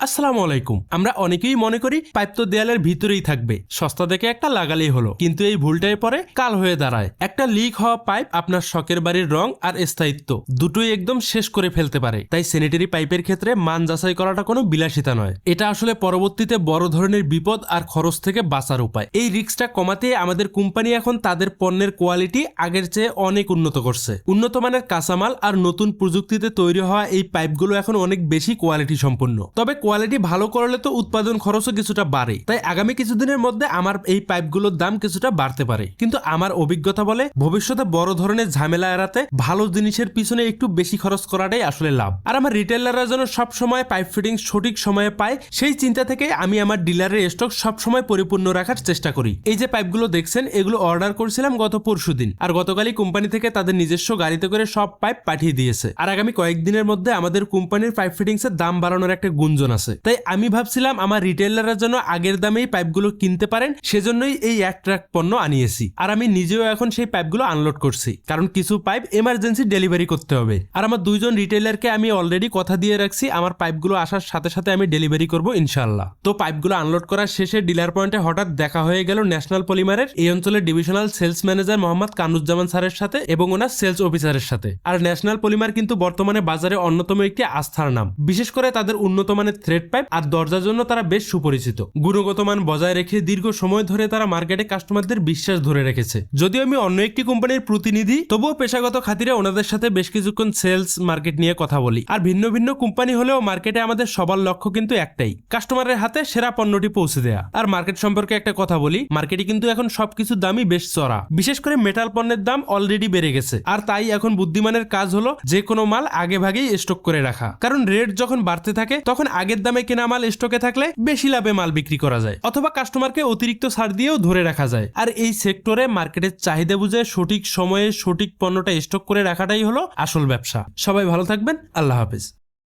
আসসালামু আলাইকুম। আমরা অনেকেই মনে করি পাইপ তো দেয়ালের ভিতরেই থাকবে। সস্তা দেখে একটা লাগালেই হলো। কিন্তু এই ভুলটাই পরে কাল হয়ে দাঁড়ায়। একটা লিক হওয়া পাইপ আপনার শখের বাড়ির রং আর স্থায়িত্ব দুটোই একদম শেষ করে ফেলতে পারে। তাই স্যানিটারি পাইপের ক্ষেত্রে মান যাচাই করাটা কোনো বিলাসিতা নয়। এটা আসলে পরবর্তীতে বড় ধরনের বিপদ আর খরচ থেকে বাঁচার উপায়। এই রিস্কটা কমাতে আমাদের কোম্পানি এখন তাদের পণ্যের কোয়ালিটি আগের চেয়ে অনেক উন্নত করছে। উন্নত মানের কাঁচামাল আর নতুন প্রযুক্তিতে তৈরি হওয়া এই পাইপগুলো এখন অনেক বেশি কোয়ালিটি সম্পন্ন। তবে কোয়ালিটি ভালো করলে তো উৎপাদন খরচও কিছুটা বাড়ে। তাই আগামী কিছুদিনের মধ্যে আমার এই পাইপগুলোর দাম কিছুটা বাড়তে পারে। কিন্তু আমার অভিজ্ঞতা বলে, ভবিষ্যতে বড় ধরনের ঝামেলা এড়াতে ভালো জিনিসের পিছনে একটু বেশি খরচ করাটাই আসলে লাভ। আর আমার রিটেলাররা যেন সব সময় পাইপ ফিটিং সঠিক সময়ে পায়, সেই চিন্তা থেকে আমি আমার ডিলারের স্টক সব সময় পরিপূর্ণ রাখার চেষ্টা করি। এই যে পাইপগুলো দেখছেন, এগুলো অর্ডার করেছিলাম গত পরশু দিন। আর গতকালই কোম্পানি থেকে তাদের নিজস্ব গাড়িতে করে সব পাইপ পাঠিয়ে দিয়েছে। আর আগামী কয়েকদিনের মধ্যে আমাদের কোম্পানির পাইপ ফিটিংসের দাম বাড়ানোর একটা গুঞ্জন আছে। তাই আমি ভাবছিলাম আমার রিটেলাররা যেন আগের দামেই পাইপগুলো কিনতে পারেন, সেজন্যই এই এক ট্রাক পণ্য আনিয়েছি। আর আমি নিজেও এখন সেই পাইপগুলো আনলোড করছি, কারণ কিছু পাইপ এমার্জেন্সি ডেলিভারি করতে হবে। আর আমার দুইজন রিটেলারকে আমি অলরেডি কথা দিয়ে রাখছি, আমার পাইপগুলো আসার সাথে সাথে আমি ডেলিভারি করব ইনশাল্লাহ তো পাইপগুলো আনলোড করার শেষে ডিলার পয়েন্টে হঠাৎ দেখা হয়ে গেল ন্যাশনাল পলিমারের এই অঞ্চলের divisional sales manager Mohammad Kanuzzaman স্যারের সাথে এবং ওনার সেলস অফিসারের সাথে। আর ন্যাশনাল পলিমার কিন্তু বর্তমানে বাজারে অন্যতম একটি আস্থার নাম। বিশেষ করে তাদের উন্নত মানের থ্রেড পাইপ আর দরজার জন্য তারা বেশ সুপরিচিত। গুণগত মান বজায় রেখে দীর্ঘ সময় ধরে তারা মার্কেটে কাস্টমারদের বিশ্বাস ধরে রেখেছে। যদিও আমি অন্য একটি কোম্পানির প্রতিনিধি, তবুও পেশাগত খাতিরে ওনাদের সাথে বেশ কিছুক্ষণ সেলস, মার্কেট নিয়ে কথা বলি। আর ভিন্ন ভিন্ন কোম্পানি হলেও মার্কেটে আমাদের সবার লক্ষ্য কিন্তু একটাই, কাস্টমারের হাতে সেরা পণ্যটি পৌঁছে দেয়া। আর মার্কেট সম্পর্কে একটা কথা বলি, মার্কেটে কিন্তু এখন সবকিছুর দামই বেশ চড়া। বিশেষ করে মেটাল পণ্যের দাম অলরেডি বেড়ে গেছে। আর তাই এখন বুদ্ধিমানের কাজ হলো যে কোনো মাল আগে ভাগেই স্টক করে রাখা। কারণ রেট যখন বাড়তে থাকে, তখন আগের দামে কেনা মাল স্টকে থাকলে বেশি লাভে মাল বিক্রি করা যায়, অথবা কাস্টমারকে অতিরিক্ত ছাড় দিয়েও ধরে রাখা যায়। আর এই সেক্টরে মার্কেটের চাহিদা বুঝে সঠিক সময়ে সঠিক পণ্যটা স্টক করে রাখাটাই হলো আসল ব্যবসা। সবাই ভালো থাকবেন, আল্লাহ হাফিজ।